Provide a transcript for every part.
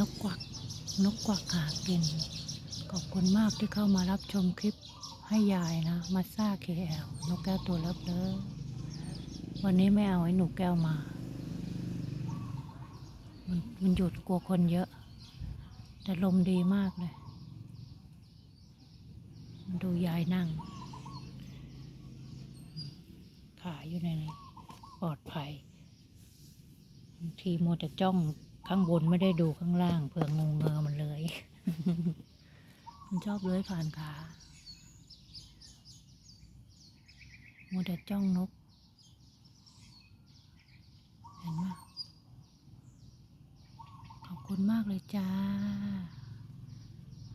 นกกวัก นกกวักหากิน ขอบคุณมากที่เข้ามารับชมคลิปให้ยายนะ มาซ่าเคแอลนกแก้วตัวเล็บเลยวันนี้ไม่เอาไอ้หนูแก้วมา มันมันหยุดกลัวคนเยอะ แต่ลมดีมากเลย ดูยายนั่ง ขาอยู่ในนี้ปลอดภัยบางทีมัวแต่จ้อง ข้างบนไม่ได้ดูข้างล่างเผื่องงเงอมันเลย มันชอบเลื้อยผ่านขามัวแต่จ้องนก เห็นไหมขอบคุณมากเลยจ้า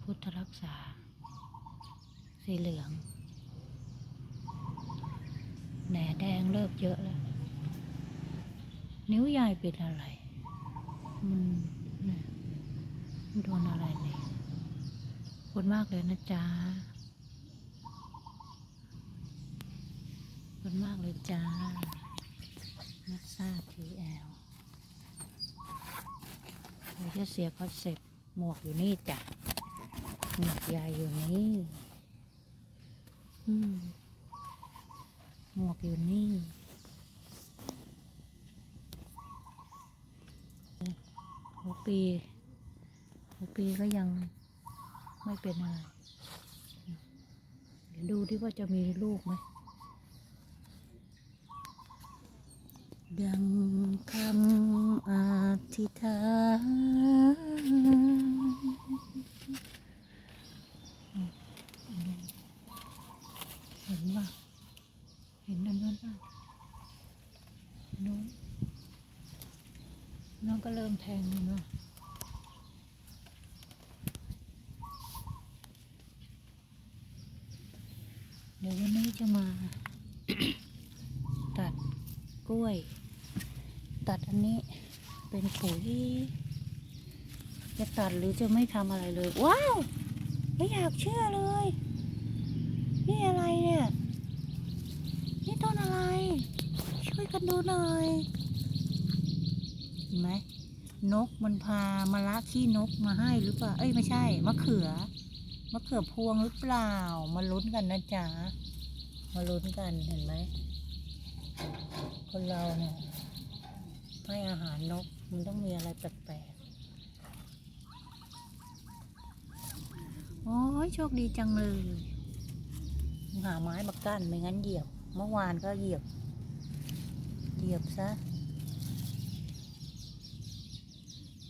พุทธรักษา สีเหลือง แหน่แดงเลิกเยอะแล้ว นิ้วยายเป็นอะไร มันมันโดนอะไรเนี่ยขอบคุณมากเลยนะจ๊ะขอบคุณมากเลยจ้านักซ่าทีแอลเดี๋ยวจะเสียคอนเซ็ปต์หมวกอยู่นี่จ้ะหมวกยายอยู่นี่หมวกอยู่นี่หัว ปีหัวปีก็ยังไม่เป็นอะไรเดี๋ยวดูที่ว่าจะมีลูกไหมดังคำอธิษฐานเห็นป่ะเห็นนั่นนั่นนั่นนู้นน้องก็เริ่มแทงแล้วนะเดี๋ยววันนี้ จะมา ตัดกล้วย ตัดอันนี้เป็นปุ๋ยจะตัดหรือจะไม่ทำอะไรเลย ว้าว ไม่อยากเชื่อเลย นี่อะไรเนี่ย นี่ต้นอะไร ช่วยกันดูหน่อยเห็นไหมนกมันพามาละขี้นกมาให้หรือเปล่า เอ้ยไม่ใช่มะเขือมะเขือพวงหรือเปล่า มาลุ้นกันนะจ๊ะ มาลุ้นกันเห็นไหม คนเราเนี่ยให้อาหารนกมันต้องมีอะไรแปลกๆ โอ้ยโชคดีจังเลย หาไม้มากั้นไม่งั้นเหยียบ เมื่อวานก็เหยียบ เหยียบซะ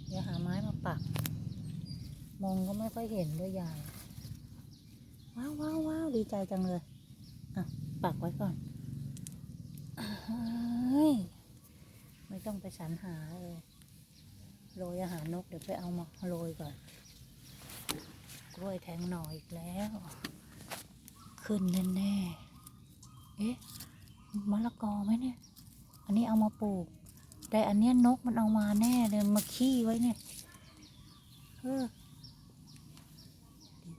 เดี๋ยวหาไม้มาปัก มองก็ไม่ค่อยเห็นด้วยยาย ว้าวว้าวว้าวดีใจจังเลย ปักไว้ก่อนไม่ต้องไปสรรหาเลยโรยอาหารนกเดี๋ยวไปเอามาโรยก่อน กล้วยแทงหน่ออีกแล้ว ขึ้นแน่ๆเอ๊ะมะละกอไหมเนี่ย อันนี้เอามาปลูก แต่อันเนี้ยนกมันเอามาแน่เลยมาขี้ไว้เนี่ยเออ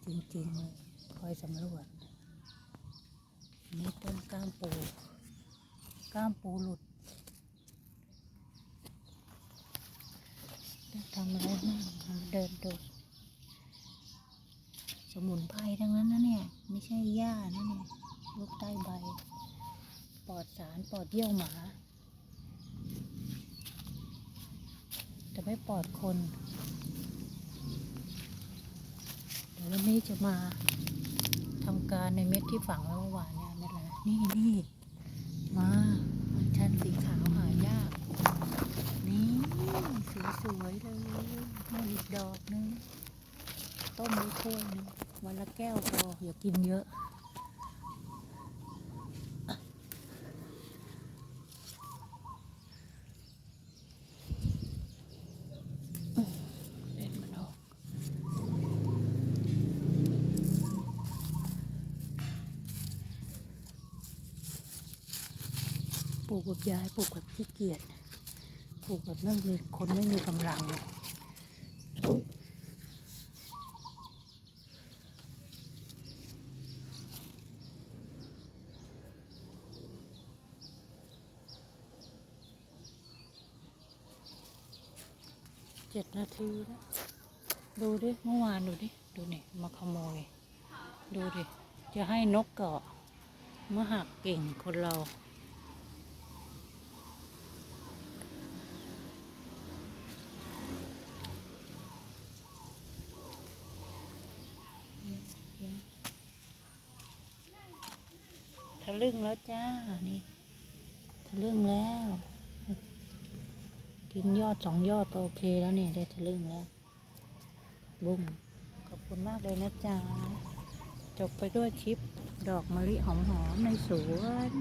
จริงๆเลยคอยสำรวจ นี่ต้นก้ามปู ก้ามปูหลุดทำอะไรบ้างเดินดู สมุนไพรทั้งนั้นนะเนี่ย ไม่ใช่หญ้านะเนี่ยลูกใต้ใบ ปลอดสารปลอดเยี่ยวหมา แต่ไม่ปลอดคน เดี๋ยววันนี้จะมา ทำการในเม็ดที่ฝังไว้เมื่อวานเนี่ยเม็ดอะไรนะนี่นี่มามันชันสีขาวหายาก นี่สีสวยเลยมาอีกดอกนึง ต้มไว้ถ้วยหนึงวันละแก้วพออย่ากินเยอะ เด็ดมันออก ปลูกแบบยายปลูกแบบขี้เกียจปลูกแบบไม่มีคนไม่มีกำลังเจ็ดนาทีแล้วดูดิเมื่อวานดูดิ ดูนี่มาขโมย ดูดิ จะให้นกเกาะเมื่อหักเก่งคนเรา ทะลึ่งแล้วจ้า นี่ ทะลึ่งแล้ว กินยอดสองยอดก็โอเคแล้วเนี่ยได้ทะลึ่งแล้ว บุ้มขอบคุณมากเลยนะจ๊ะ จบไปด้วยคลิปดอกมะลิหอมๆในสวน